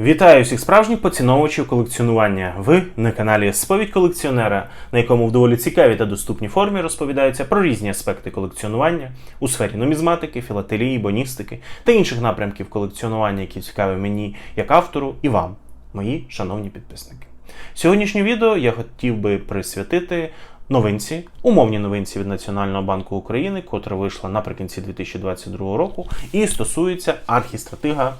Вітаю всіх справжніх поціновувачів колекціонування. Ви на каналі Сповідь колекціонера, на якому в доволі цікавій та доступній формі розповідаються про різні аспекти колекціонування у сфері нумізматики, філателії, боністики та інших напрямків колекціонування, які цікаві мені як автору і вам, мої шановні підписники. Сьогоднішнє відео я хотів би присвятити новинці, умовній новинці від Національного банку України, котра вийшла наприкінці 2022 року, і стосується архістратига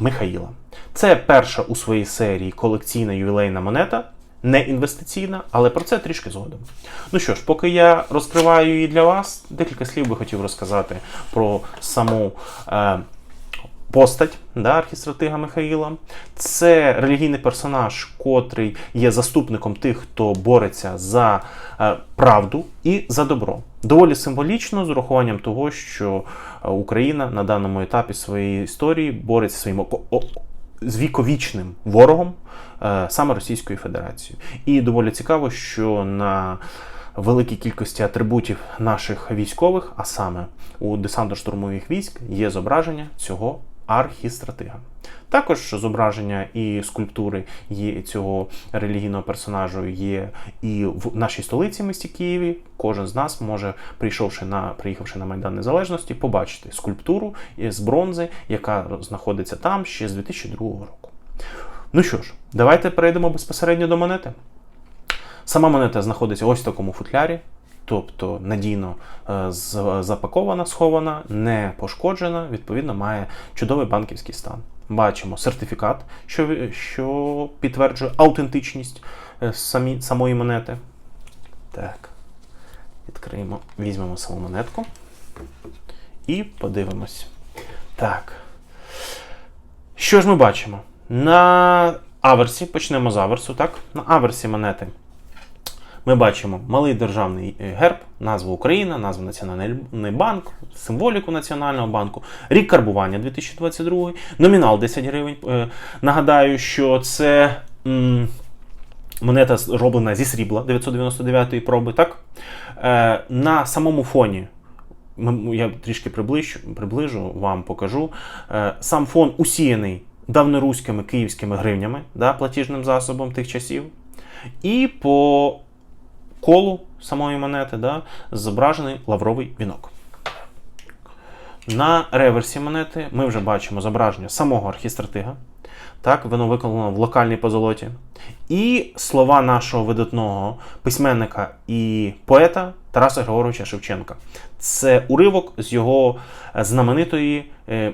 Михаїла. Це перша у своїй серії колекційна ювілейна монета. Не інвестиційна, але про це трішки згодом. Ну що ж, поки я розкриваю її для вас, декілька слів би хотів розказати про саму е, постать да, архістратига Михаїла. Це релігійний персонаж, котрий є заступником тих, хто бореться за е, правду і за добро. Доволі символічно, з урахуванням того, що е, Україна на даному етапі своєї історії бореться своїм з віковічним ворогом, е, саме Російською Федерацією. І доволі цікаво, що на великій кількості атрибутів наших військових, а саме у десантно-штурмових військ, є зображення цього архістратига. Також зображення і скульптури є цього релігійного персонажу є і в нашій столиці місті Києві. Кожен з нас може, прийшовши на приїхавши на Майдан Незалежності, побачити скульптуру з бронзи, яка знаходиться там ще з 2002 року. Ну що ж, давайте перейдемо безпосередньо до монети. Сама монета знаходиться ось в такому футлярі, тобто надійно е, запакована, схована, не пошкоджена, відповідно, має чудовий банківський стан. Бачимо сертифікат, що, що підтверджує аутентичність е, самі, самої монети. Так. Відкриємо, візьмемо саму монетку і подивимось. Так. Що ж ми бачимо? На аверсі, почнемо з аверсу, так? На аверсі монети ми бачимо малий державний е, герб, назву Україна, назву Національний банк, символіку Національного банку, рік карбування 2022, номінал 10 гривень. Е, Нагадаю, що це монета зроблена зі срібла 999-ї проби. Так? Е, На самому фоні. Я трішки приближу, приближу вам покажу. Сам фон усіяний давноруськими київськими гривнями, да, платіжним засобом тих часів. І по колу самої монети да, зображений лавровий вінок. На реверсі монети ми вже бачимо зображення самого архістратига. Так, воно виконано в локальній позолоті. І слова нашого видатного письменника і поета Тараса Григоровича Шевченка. Це уривок з його е, знаменитої е,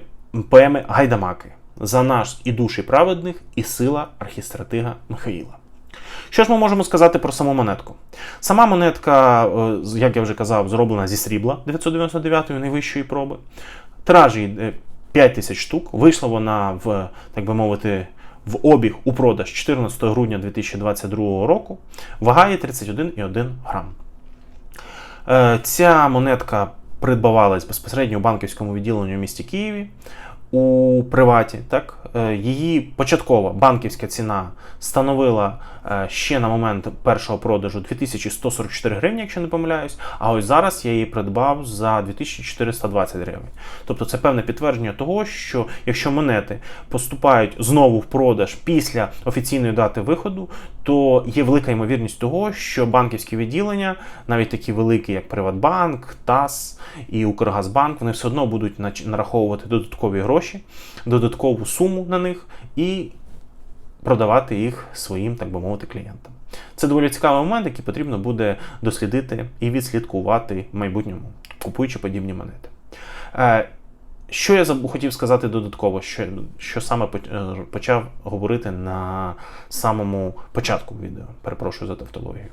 поеми Гайдамаки. За наш і душі праведних, і сила архістратига Михаїла. Що ж ми можемо сказати про саму монетку? Сама монетка, е, як я вже казав, зроблена зі срібла 999-ї найвищої проби. Тираж її е, 5 тисяч штук. Вийшла вона в, так би мовити, в обіг у продаж 14 грудня 2022 року. Вага є 31,1 грам. Е, Ця монетка придбавалась безпосередньо у банківському відділенні в місті Києві у приваті. Так? Е, Її початкова банківська ціна становила е, ще на момент першого продажу 2144 гривні, якщо не помиляюсь. А ось зараз я її придбав за 2420 гривень. Тобто це певне підтвердження того, що якщо монети поступають знову в продаж після офіційної дати виходу, то є велика ймовірність того, що банківські відділення, навіть такі великі, як Приватбанк, ТАС і Укргазбанк, вони все одно будуть нараховувати додаткові гроші, додаткову суму на них і продавати їх своїм, так би мовити, клієнтам. Це доволі цікавий момент, який потрібно буде дослідити і відслідкувати в майбутньому, купуючи подібні монети. Е, Що я хотів сказати додатково, що, що саме е, почав говорити на самому початку відео. Перепрошую за тавтологію.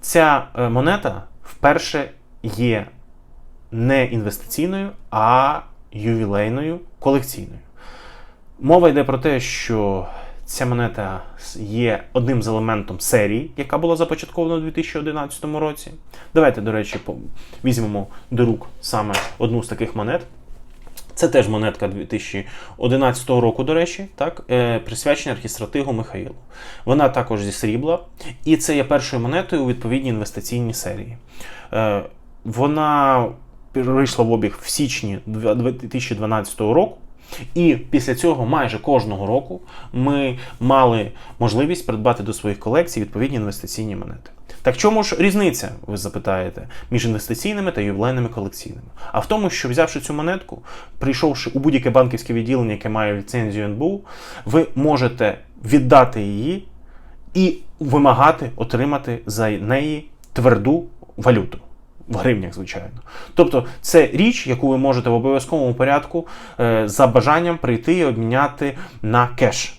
Ця е, монета вперше є не інвестиційною, а ювілейною колекційною. Мова йде про те, що ця монета є одним з елементом серії, яка була започаткована у 2011 році. Давайте, до речі, візьмемо до рук саме одну з таких монет. Це теж монетка 2011 року, до речі, так, е, присвячена архістратигу Михаїлу. Вона також зі срібла, і це є першою монетою у відповідній інвестиційній серії. Е, вона перейшла в обіг в січні 2012 року. І після цього майже кожного року ми мали можливість придбати до своїх колекцій відповідні інвестиційні монети. Так чому ж різниця, ви запитаєте, між інвестиційними та ювілейними колекційними? А в тому, що взявши цю монетку, прийшовши у будь-яке банківське відділення, яке має ліцензію НБУ, ви можете віддати її і вимагати отримати за неї тверду валюту. В гривнях, звичайно. Тобто це річ, яку ви можете в обов'язковому порядку е, за бажанням прийти і обміняти на кеш.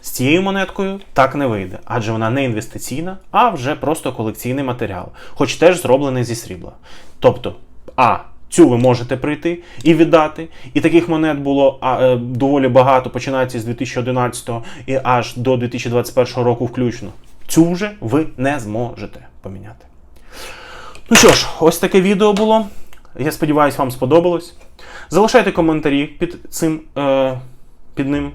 З цією монеткою так не вийде, адже вона не інвестиційна, а вже просто колекційний матеріал, хоч теж зроблений зі срібла. Тобто, а цю ви можете прийти і віддати. І таких монет було а, е, доволі багато, починаючи з 2011 і аж до 2021 року включно. Цю вже ви не зможете поміняти. Ну що ж, ось таке відео було. Я сподіваюся, вам сподобалось. Залишайте коментарі під цим. Е, під ним.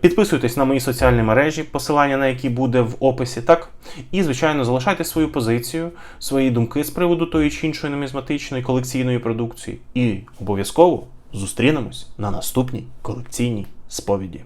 Підписуйтесь на мої соціальні мережі, посилання на які буде в описі, так? І, звичайно, залишайте свою позицію, свої думки з приводу тої чи іншої нумізматичної колекційної продукції. І обов'язково зустрінемось на наступній колекційній сповіді.